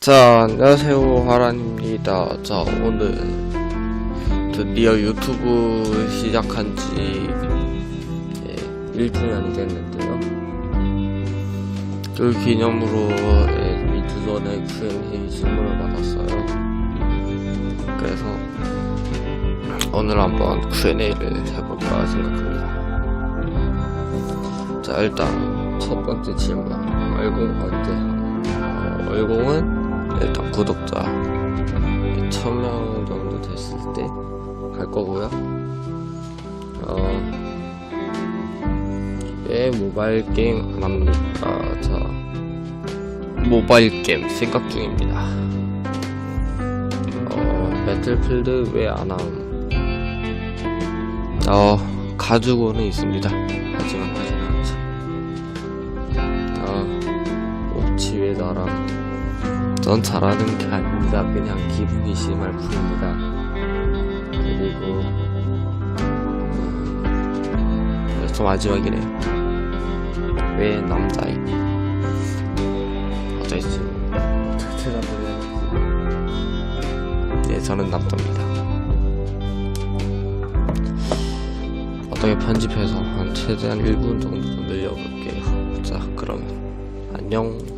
자, 안녕하세요. 하란입니다. 자, 오늘 드디어 유튜브 시작한 지 예, 1주년이 됐는데요. 그 기념으로 예, 2주 전에 Q&A 질문을 받았어요. 그래서 오늘 한번 Q&A를 해볼까 생각합니다. 자, 일단 첫 번째 질문. 얼공 하나? 어, 얼공은 일단 구독자 1000명 정도 됐을 때할 거고요. 어, 왜 모바일 게임 안 합니까? 자, 모바일 게임 생각 중입니다. 어, 배틀필드 왜 안 함? 어, 가지고는 있습니다. 하지만 하진 왜 나랑 전 잘하는 게 아닙니다. 그냥 기분이 심할 뿐입니다. 그리고 음, 좀 마지막이네요. 왜 남자이? 해야 네, 저는 남자입니다. 어떻게 편집해서 한 최대한 1분 정도 늘려볼게요. 자, 그러면 안녕.